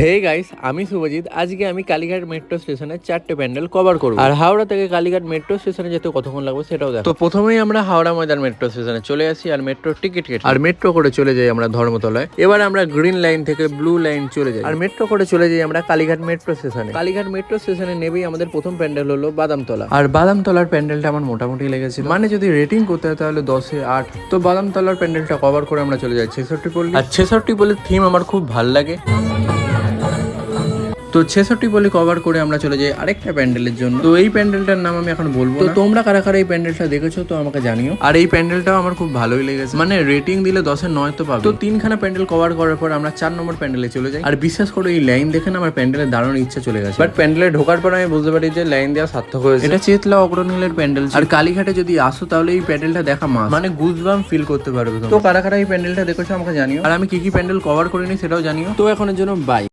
Hey guys আমি শুভজিৎ। আজকে আমি কালীঘাট মেট্রো স্টেশনে চারটে প্যান্ডেল কভার করব। আর হাওড়া থেকে কালীঘাট মেট্রো স্টেশনে যেতে কতক্ষণ লাগবে সেটাও দেখো তো প্রথমেই আমরা হাওড়া ময়দান মেট্রো স্টেশনে চলে আসি আর মেট্রোর টিকিট কেটে। আর মেট্রো করে চলে যাই আমরা ধর্মতলায়। এবার আমরা গ্রিন লাইন থেকে ব্লু লাইন চলে যাই। আর মেট্রো করে চলে যাই আমরা কালীঘাট মেট্রো স্টেশনে কালীঘাট মেট্রো স্টেশনে নেবেই আমাদের প্রথম প্যান্ডেল হলো বাদামতলা। আর বাদামতলার প্যান্ডেলটা আমার মোটামুটি লেগেছিল। মানে যদি রেটিং করতে হয় তাহলে দশে আট। তো বাদামতলার প্যান্ডেলটা কভার করে আমরা চলে যাই। ছেষট্টি পল্লী। আর ছেষট্টি পল্লীর থিম আমার খুব ভালো লাগে। তো ছেষট্টি বলে কভার করে আমরা চলে যাই আরেকটা প্যান্ডেলের জন্য। তো এই প্যান্ডেলটার নাম আমি এখন বলব তো তোমরা কারা কারা এই প্যান্ডেলটা দেখেছ তো আমাকে জানিও। আর এই প্যান্ডেলটাও আমার খুব ভালোই লেগেছে। মানে রেটিং দিলে দশের নয় তো পাবে। তো তিনখানা প্যান্ডেল কভার করার পর আমরা চার নম্বর প্যান্ডেলে চলে যাই। আর বিশেষ করে এই লাইন দেখে না আমার প্যান্ডেলে দারুণ ইচ্ছা চলে গেছে। বাট প্যান্ডেলে ঢোকার পর আমি বুঝতে পারি যে লাইন দেওয়া সার্থক হয়েছে। এটা চেতলা অগ্রনীলের প্যান্ডেল আর কালীঘাটে যদি আসো তাহলে এই প্যান্ডেলটা দেখা মাস মানে গুজবাম ফিল করতে পারবে তো কারা কারা এই প্যান্ডেলটা দেখেছ আমাকে জানিও। আর আমি কি কি প্যান্ডেল কভার করিনি সেটাও জানিও। তো এখনের জন্য বাই